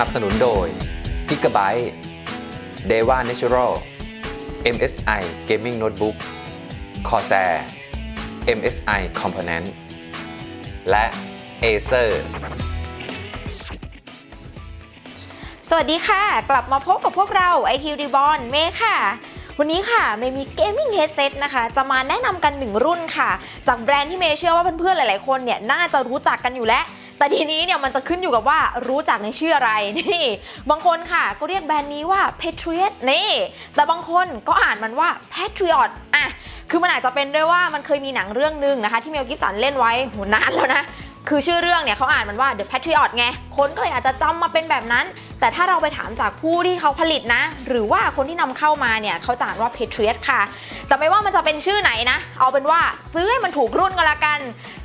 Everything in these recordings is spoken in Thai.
นับสนุนโดย Gigabyte Deva Natural MSI Gaming Notebook Corsair MSI Component และ Acer สวัสดีค่ะ กลับมาพบกับพวกเรา IT Reborn เมย์ค่ะวันนี้ค่ะเมย์มี Gaming Headset นะคะ จะมาแนะนำกันหนึ่งรุ่นค่ะ จากแบรนด์ที่เมย์เชื่อว่าเพื่อนๆหลายๆคนเนี่ย น่าจะรู้จักกันอยู่แล้ว แต่ทีนี้เนี่ยมันจะขึ้นอยู่กับว่ารู้จักในชื่ออะไรนี่ บางคนค่ะก็เรียกแบรนด์นี้ว่า Patriot นี่แต่บางคนก็อ่านมันว่า Patriot อะคือมันอาจจะเป็นด้วยว่ามันเคยมีหนังเรื่องหนึ่งนะคะ ที่เมลกิฟสันเล่นไว้โหนานแล้วนะ คือชื่อเรื่องเนี่ยเขาอ่านมันว่า The Patriot ไง คนก็เลยอาจจะจำมาเป็นแบบนั้น แต่ถ้าเราไปถามจากผู้ที่เขาผลิตนะ หรือว่าคนที่นำเข้ามาเนี่ยเขาจะอ่านว่า Patriot ค่ะ แต่ไม่ว่ามันจะเป็นชื่อไหนนะ เอาเป็นว่าซื้อให้มันถูกรุ่นก็แล้วกัน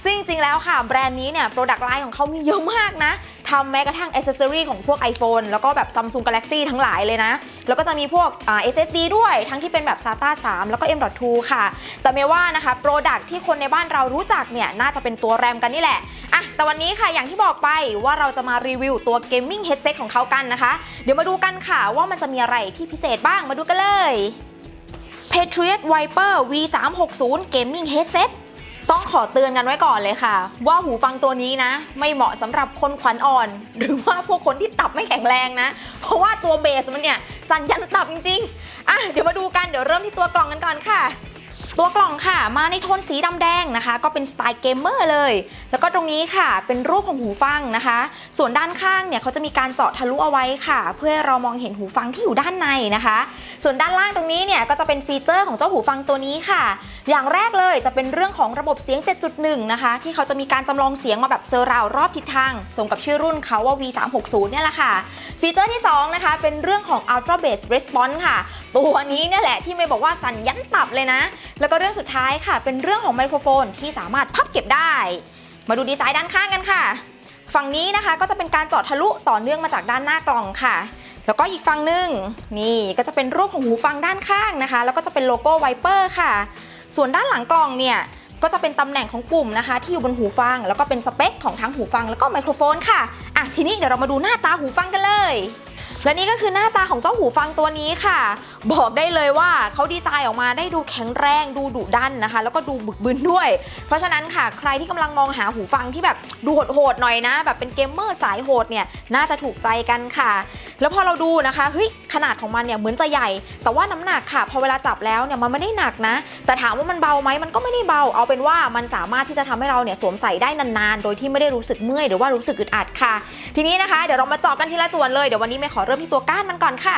ซึ่งจริงๆแล้วค่ะ แบรนด์นี้เนี่ยโปรดักต์ไลน์ของเขามีเยอะมากนะ ทำแม้กระทั่ง Accessory ของพวก iPhone แล้วก็แบบ Samsung Galaxy ทั้งหลายเลยนะ แล้วก็จะมีพวกอ่า SSD ด้วยทั้งที่เป็นแบบ SATA 3 แล้วก็ M.2 ค่ะ แต่ไม่ว่านะคะ Product ที่คนในบ้านเรารู้จักเนี่ย น่าจะเป็นตัวแรมกันนี่แหละอะแต่วันนี้ค่ะอย่างที่บอกไปว่าเราจะมารีวิวตัว Gaming Headset ของเขากันนะคะ เดี๋ยวมาดูกันค่ะว่ามันจะมีอะไรที่พิเศษบ้างมาดูกันเลย Patriot Viper V360 Gaming Headset ต้องขอเตือนกันไว้ก่อนเลยค่ะ ว่าหูฟังตัวนี้นะ ไม่เหมาะสำหรับคนขวัญอ่อน หรือว่าพวกคนที่ตับไม่แข็งแรงนะ เพราะว่าตัวเบสมันเนี่ยสั่นยันตับจริงๆอะเดี๋ยวมาดูกันเดี๋ยวเริ่มที่ตัวกล่องกันก่อนค่ะ ตัวกล่องค่ะ มาในโทนสีดำแดงนะคะ ก็เป็นสไตล์เกมเมอร์เลย แล้วก็ตรงนี้ค่ะเป็นรูปของหูฟังนะคะ ส่วนด้านข้างเนี่ยเขาจะมีการเจาะทะลุเอาไว้ค่ะ เพื่อเรามองเห็นหูฟังที่อยู่ด้านในนะคะ ส่วนด้านล่างตรงนี้เนี่ยก็จะเป็นฟีเจอร์ของเจ้าหูฟังตัวนี้ค่ะ อย่างแรกเลยจะเป็นเรื่องของระบบเสียง 7.1 นะคะ ที่เขาจะมีการจำลองเสียงมาแบบเซอร์ราวรอบทิศทางสมกับชื่อรุ่นเขาว่า V360 เนี่ยแหละค่ะ ฟีเจอร์ที่สองนะคะ เป็นเรื่องของ Ultra Bass Response ค่ะ ตัวนี้เนี่ยแหละที่เมย์บอกว่าสั่นยันตับเลยนะแล้วก็เรื่องสุดท้ายค่ะ เป็นเรื่องของไมโครโฟนที่สามารถพับเก็บได้ มาดูดีไซน์ด้านข้างกันค่ะ ฝั่งนี้นะคะก็จะเป็นการเจาะทะลุต่อเนื่องมาจากด้านหน้ากล่องค่ะ แล้วก็อีกฝั่งหนึ่งนี่ก็จะเป็นรูปของหูฟังด้านข้างนะคะ แล้วก็จะเป็นโลโก้ไวเปอร์ค่ะ ส่วนด้านหลังกล่องเนี่ยก็จะเป็นตำแหน่งของปุ่มนะคะ ที่อยู่บนหูฟัง แล้วก็เป็นสเปคของทั้งหูฟังแล้วก็ไมโครโฟนค่ะอะทีนี้เดี๋ยวเรามาดูหน้าตาหูฟังกันเลยและนี่ก็คือหน้าตาของเจ้าหูฟังตัวนี้ค่ะ บอกได้เลยว่าเขาดีไซน์ออกมาได้ดูแข็งแรงดูดุดันนะคะ แล้วก็ดูบึกบึนด้วย เพราะฉะนั้นค่ะ ใครที่กำลังมองหาหูฟังที่แบบดูโหดๆหน่อยนะ แบบเป็นเกมเมอร์สายโหดเนี่ยน่าจะถูกใจกันค่ะ แล้วพอเราดูนะคะเฮ้ยขนาดของมันเนี่ยเหมือนจะใหญ่ แต่ว่าน้ำหนักค่ะ พอเวลาจับแล้วเนี่ยมันไม่ได้หนักนะ แต่ถามว่ามันเบาไหมมันก็ไม่ได้เบาเอาเป็นว่ามันสามารถที่จะทำให้เราเนี่ยสวมใส่ได้นานๆ โดยที่ไม่ได้รู้สึกเมื่อยหรือว่ารู้สึกอึดอัดค่ะ ทีนี้นะคะเดี๋ยวเรามาเจาะกันทีละส่วนเลยเดี๋ยววันนี้ไม่ขอเริ่มที่ตัวก้านมันก่อนค่ะ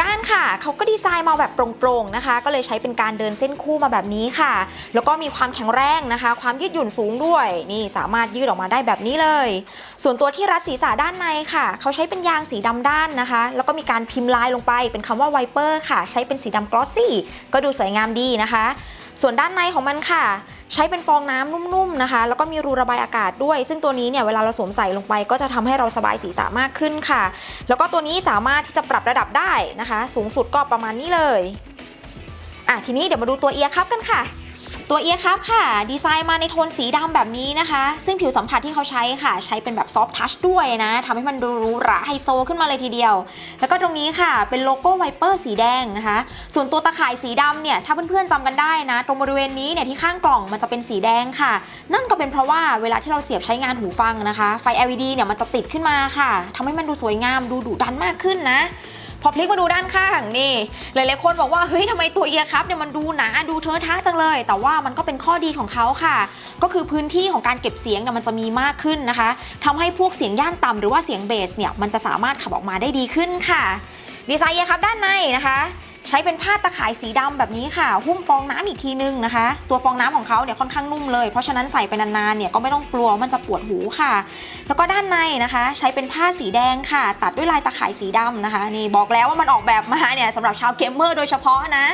ก้านค่ะเขาก็ดีไซน์มาแบบโปร่งๆนะคะ ก็เลยใช้เป็นการเดินเส้นคู่มาแบบนี้ค่ะ แล้วก็มีความแข็งแรงนะคะ ความยืดหยุ่นสูงด้วย นี่สามารถยืดออกมาได้แบบนี้เลย ส่วนตัวที่รัดศีรษะด้านในค่ะ เขาใช้เป็นยางสีดำด้านนะคะ แล้วก็มีการพิมพ์ลายลงไปเป็นคำว่าไวเปอร์ค่ะ ใช้เป็นสีดำกลอสซี่ ก็ดูสวยงามดีนะคะ ส่วนด้านในของมันค่ะ ใช้เป็นฟองน้ำนุ่มๆนะคะ แล้วก็มีรูระบายอากาศด้วย ซึ่งตัวนี้เนี่ยเวลาเราสวมใส่ลงไป ก็จะทำให้เราสบายศีรษะมากขึ้นค่ะ แล้วก็ตัวนี้สามารถที่จะปรับระดับได้นะคะ สูงสุดก็ประมาณนี้เลยอะทีนี้เดี๋ยวมาดูตัวเอียร์คับกันค่ะ ตัวเอียร์คัพค่ะ ดีไซน์มาในโทนสีดำแบบนี้นะคะ ซึ่งผิวสัมผัสที่เขาใช้ค่ะ ใช้เป็นแบบซอฟทัชด้วยนะทำให้มันดูหรูหราไฮโซขึ้นมาเลยทีเดียว แล้วก็ตรงนี้ค่ะ เป็นโลโก้ไวเปอร์สีแดงนะคะ ส่วนตัวตะข่ายสีดำเนี่ย ถ้าเพื่อนๆจำกันได้นะ ตรงบริเวณนี้เนี่ยที่ข้างกล่องมันจะเป็นสีแดงค่ะ นั่นก็เป็นเพราะว่าเวลาที่เราเสียบใช้งานหูฟังนะคะ ไฟ LED เนี่ยมันจะติดขึ้นมาค่ะทำให้มันดูสวยงามดูดุดันมากขึ้นนะ อพลิกมาดูด้านข้างนี่ หลายๆคนบอกว่าเฮ้ยทำไมตัวเอียครับเนี่ยมันดูหนาดูเทอะทะจังเลย แต่ว่ามันก็เป็นข้อดีของเขาค่ะ ก็คือพื้นที่ของการเก็บเสียงเนี่ยมันจะมีมากขึ้นนะคะทำให้พวกเสียงย่านต่ำหรือว่าเสียงเบสเนี่ยมันจะสามารถขับออกมาได้ดีขึ้นค่ะ ดีไซน์เอียครับด้านในนะคะ ใช้เป็นผ้าตะข่ายสีดำแบบนี้ค่ะ หุ้มฟองน้ำอีกทีนึงนะคะ ตัวฟองน้ำของเขาเนี่ยค่อนข้างนุ่มเลยเพราะฉะนั้นใส่ไปนานๆเนี่ยก็ไม่ต้องกลัวมันจะปวดหูค่ะ แล้วก็ด้านในนะคะ ใช้เป็นผ้าสีแดงค่ะ ตัดด้วยลายตะข่ายสีดำนะคะนี่บอกแล้วว่ามันออกแบบมาเนี่ยสำหรับชาวเกมเมอร์โดยเฉพาะนะ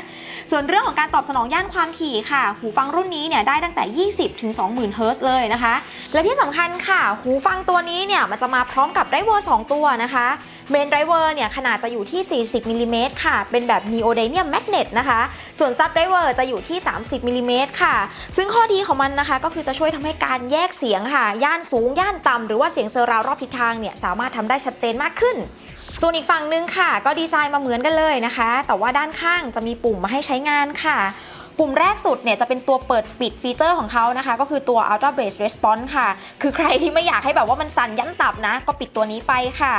ส่วนเรื่องของการตอบสนองย่านความถี่ค่ะ หูฟังรุ่นนี้เนี่ยได้ตั้งแต่ 20ถึง20,000เฮิร์ตเลยนะคะ และที่สำคัญค่ะ หูฟังตัวนี้เนี่ยมันจะมาพร้อมกับไดร์เวอร์2ตัวนะคะเมนไดรเวอร์เนี่ยขนาดจะอยู่ที่ 40มิลลิเมตรค่ะ เป็นแบบ neodymium magnet นะคะ ส่วนซับไดรเวอร์จะอยู่ที่ 30มิลลิเมตรค่ะ ซึ่งข้อดีของมันนะคะก็คือจะช่วยทำให้การแยกเสียงค่ะ ย่านสูง ย่านต่ำหรือว่าเสียงเซอร์ราวรอบทิศทางเนี่ยสามารถทำได้ชัดเจนมากขึ้น ส่วนอีกฝั่งหนึงค่ะ ก็ดีไซน์มาเหมือนกันเลยนะคะ แต่ว่าด้านข้างจะมีปุ่มมาให้ใช้งานค่ะปุ่มแรกสุดเนี่ยจะเป็นตัวเปิดปิดฟีเจอร์ของเขานะคะ ก็คือตัว Ultra Bass Response ค่ะ คือใครที่ไม่อยากให้แบบว่ามันสั่นยันตับนะ ก็ปิดตัวนี้ไปค่ะ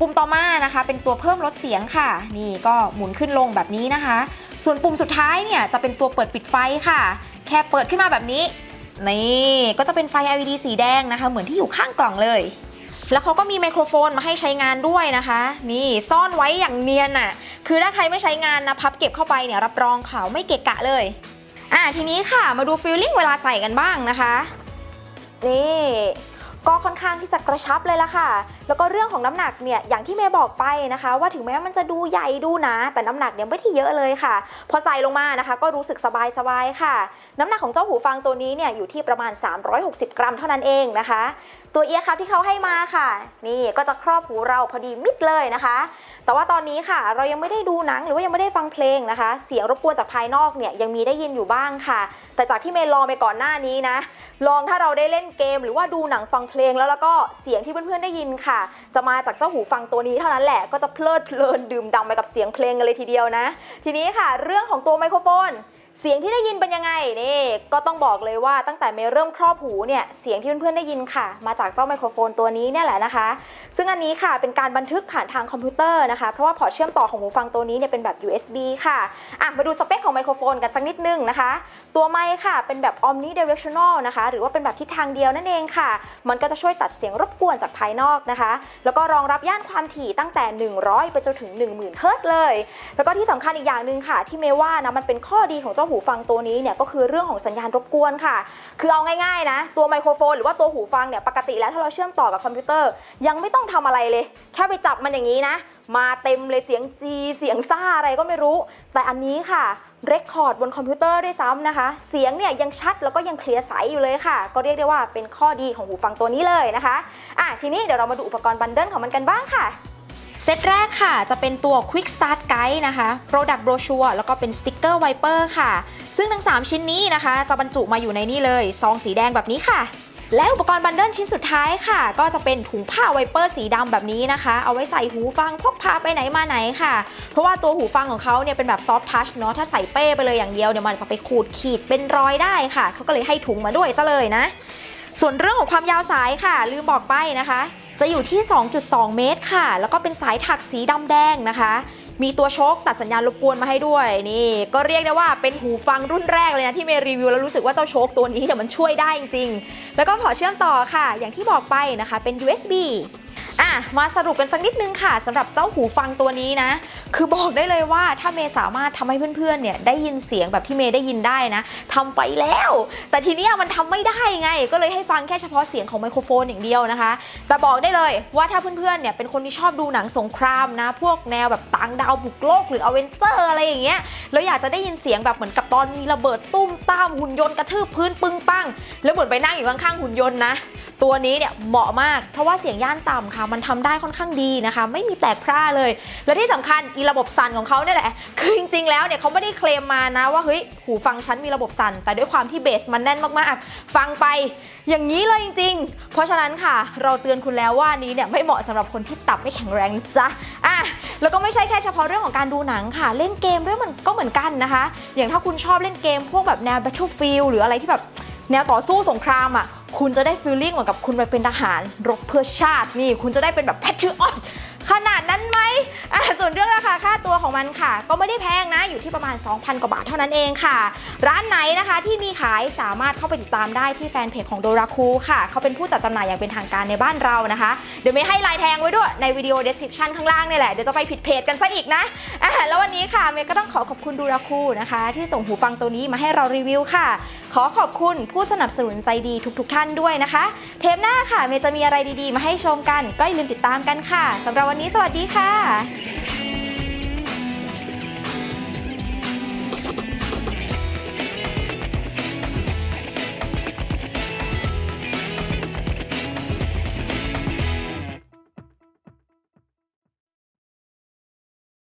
ปุ่มต่อมานะคะ เป็นตัวเพิ่มลดเสียงค่ะ นี่ก็หมุนขึ้นลงแบบนี้นะคะ ส่วนปุ่มสุดท้ายเนี่ยจะเป็นตัวเปิดปิดไฟค่ะ แค่เปิดขึ้นมาแบบนี้นี่ก็จะเป็นไฟ LED สีแดงนะคะ เหมือนที่อยู่ข้างกล่องเลย แล้วเขาก็มีไมโครโฟนมาให้ใช้งานด้วยนะคะ นี่ซ่อนไว้อย่างเนียนอะ่ะ คือถ้าใครไม่ใช้งานนะพับเก็บเข้าไปเนี่ยรับรองเขาไม่เกะกะเลยอะทีนี้ค่ะมาดูฟีลลิ่งเวลาใส่กันบ้างนะคะนี่ก็ค่อนข้างที่จะกระชับเลยละค่ะ แล้วก็เรื่องของน้ำหนักเนี่ยอย่างที่เมย์บอกไปนะคะ ว่าถึงแม้มันจะดูใหญ่ดูหนะแต่น้ำหนักเนี่ยไม่ได้เยอะเลยค่ะ พอใส่ลงมานะคะ ก็รู้สึกสบายๆค่ะ น้ำหนักของเจ้าหูฟังตัวนี้เนี่ยอยู่ที่ประมาณ 360 กรัมเท่านั้นเองนะคะ ตัวเอียร์คับที่เขาให้มาค่ะ นี่ก็จะครอบหูเราพอดีมิดเลยนะคะ แต่ว่าตอนนี้ค่ะ เรายังไม่ได้ดูหนังหรือว่ายังไม่ได้ฟังเพลงนะคะ เสียงรบกวนจากภายนอกเนี่ยยังมีได้ยินอยู่บ้างค่ะ แต่จากที่เมย์ลองไปก่อนหน้านี้นะ ลองถ้าเราได้เล่นเกม หรือว่าดูหนังฟังเพลงแล้วแล้วก็เสียงที่เพื่อนๆได้ยินค่ะจะมาจากเจ้าหูฟังตัวนี้เท่านั้นแหละก็จะเพลิดเพลินดื่มด่ำไปกับเสียงเพลงกันเลยทีเดียวนะ ทีนี้ค่ะ เรื่องของตัวไมโครโฟน เสียงที่ได้ยินเป็นยังไงนี่ก็ต้องบอกเลยว่าตั้งแต่เมย์เริ่มครอบหูเนี่ยเสียงที่เพื่อนๆได้ยินค่ะ มาจากเจ้าไมโครโฟนตัวนี้เนี่ยแหละนะคะ ซึ่งอันนี้ค่ะเป็นการบันทึกผ่านทางคอมพิวเตอร์นะคะเพราะว่าพอเชื่อมต่อของหูฟังตัวนี้เนี่ยเป็นแบบ USB ค่ะอะมาดูสเปคของไมโครโฟนกันสักนิดนึงนะคะ ตัวไมค์ค่ะเป็นแบบ omnidirectional นะคะ หรือว่าเป็นแบบทิศทางเดียวนั่นเองค่ะ มันก็จะช่วยตัดเสียงรบกวนจากภายนอกนะคะ แล้วก็รองรับย่านความถี่ตั้งแต่ 100 ไปจนถึง 10,000เฮิรตซ์เลย แล้วก็ที่สำคัญอีกอย่างหนึ่งค่ะ ที่เมย์ว่านะมันเป็นข้อดีของเจ้าหูฟังตัวนี้เนี่ยก็คือเรื่องของสัญญาณรบกวนค่ะ คือเอาง่ายๆนะ ตัวไมโครโฟนหรือว่าตัวหูฟังเนี่ยปกติแล้วถ้าเราเชื่อมต่อกับคอมพิวเตอร์ ยังไม่ต้องทำอะไรเลย แค่ไปจับมันอย่างนี้นะ มาเต็มเลยเสียงจีเสียงซ่าอะไรก็ไม่รู้ แต่อันนี้ค่ะเรคคอร์ดบนคอมพิวเตอร์ด้วยซ้ำนะคะ เสียงเนี่ยยังชัดแล้วก็ยังเคลียร์ใสอยู่เลยค่ะ ก็เรียกได้ว่าเป็นข้อดีของหูฟังตัวนี้เลยนะคะอะทีนี้เดี๋ยวเรามาดูอุปกรณ์บันเดิลของมันกันบ้างค่ะ เซตแรกค่ะจะเป็นตัว Quick Start Guide นะคะ Product Brochure แล้วก็เป็นสติกเกอร์ Wiper ค่ะ ซึ่งทั้ง 3 ชิ้นนี้นะคะ จะบรรจุมาอยู่ในนี่เลย ซองสีแดงแบบนี้ค่ะ และอุปกรณ์บันเดิลชิ้นสุดท้ายค่ะ ก็จะเป็นถุงผ้าไวเปอร์สีดำแบบนี้นะคะ เอาไว้ใส่หูฟังพกพาไปไหนมาไหนค่ะ เพราะว่าตัวหูฟังของเขาเนี่ยเป็นแบบซอฟ t ์ทัชเนาะถ้าใส่เป้ไปเลยอย่างเดียวเนี่ยมันจะไปขูดขีดเป็นรอยได้ค่ะเขาก็เลยให้ถุงมาด้วยซะเลยนะ ส่วนเรื่องของความยาวสายค่ะ ลืมบอกไปนะคะ จะอยู่ที่ 2.2 เมตรค่ะ แล้วก็เป็นสายถักสีดำแดงนะคะ มีตัวโชคตัดสัญญาณรบกวนมาให้ด้วยนี่ ก็เรียกได้ว่าเป็นหูฟังรุ่นแรกเลยนะที่เมรีวิวแล้วรู้สึกว่าเจ้าโชคตัวนี้เนี่ยมันช่วยได้จริงๆ แล้วก็พอเชื่อมต่อค่ะ อย่างที่บอกไปนะคะเป็น USB มาสรุปกันสักนิดนึงค่ะสำหรับเจ้าหูฟังตัวนี้นะ คือบอกได้เลยว่าถ้าเมย์สามารถทำให้เพื่อนๆเนี่ยได้ยินเสียงแบบที่เมย์ได้ยินได้นะทำไปแล้ว แต่ทีนี้มันทำไม่ได้ไง ก็เลยให้ฟังแค่เฉพาะเสียงของไมโครโฟนอย่างเดียวนะคะ แต่บอกได้เลยว่าถ้าเพื่อนๆเนี่ยเป็นคนที่ชอบดูหนังสงครามนะ พวกแนวแบบต่างดาวบุกโลกหรืออเวนเจอร์อะไรอย่างเงี้ยแล้วอยากจะได้ยินเสียงแบบเหมือนกับตอนมีระเบิดตุ้มตามหุ่นยนต์กระทืบพื้นปึ้งปังแล้วเหมือนไปนั่งอยู่ข้างๆหุ่นยนต์นะตัวนี้เนี่ยเหมาะมากเพราะว่าเสียงย่านต่ำค่ะมันทำได้ค่อนข้างดีนะคะ ไม่มีแตกพร่าเลย และที่สำคัญอีระบบสั่นของเขาเนี่ยแหละ คือจริงๆแล้วเนี่ยเขาไม่ได้เคลมมานะว่าเฮ้ยหูฟังฉันมีระบบสั่น แต่ด้วยความที่เบสมันแน่นมากๆ ฟังไปอย่างนี้เลยจริง ๆ เพราะฉะนั้นค่ะ เราเตือนคุณแล้วว่านี้เนี่ยไม่เหมาะสำหรับคนที่ตับไม่แข็งแรงนะจ๊ะอะแล้วก็ไม่ใช่แค่เฉพาะเรื่องของการดูหนังค่ะ เล่นเกมด้วยมันก็เหมือนกันนะคะ อย่างถ้าคุณชอบเล่นเกมพวกแบบแนว Battlefield หรืออะไรที่แบบแนวต่อสู้สงครามอะ คุณจะได้ฟีลลิ่งเหมือนกับคุณไปเป็นทหารรบเพื่อชาตินี่ คุณจะได้เป็นแบบแพทริออต ขนาดนั้นไหมอะส่วนเรื่องราคาค่าตัวของมันค่ะ ก็ไม่ได้แพงนะอยู่ที่ประมาณ 2,000 กว่าบาทเท่านั้นเองค่ะ ร้านไหนนะคะที่มีขายสามารถเข้าไปติดตามได้ที่แฟนเพจของโดราคูค่ะเขาเป็นผู้จัดจำหน่ายอย่างเป็นทางการในบ้านเรานะคะ เดี๋ยวไม่ให้ลายแทงไว้ด้วยในวิดีโอ description ข้างล่างนี่แหละเดี๋ยวจะไปผิดเพจกันซะอีกนะอะแล้ววันนี้ค่ะเมย์ก็ต้องขอขอบคุณดูราคูนะคะ ที่ส่งหูฟังตัวนี้มาให้เรารีวิวค่ะ ขอขอบคุณผู้สนับสนุนใจดีทุกๆทท่านด้วยนะคะ เทปหน้าค่ะเมย์จะมีอะไรดีๆ มาให้ชมกัน ก็อย่าลืมติดตามกันค่ะสำหรับวันนี้สวัสดีค่ะ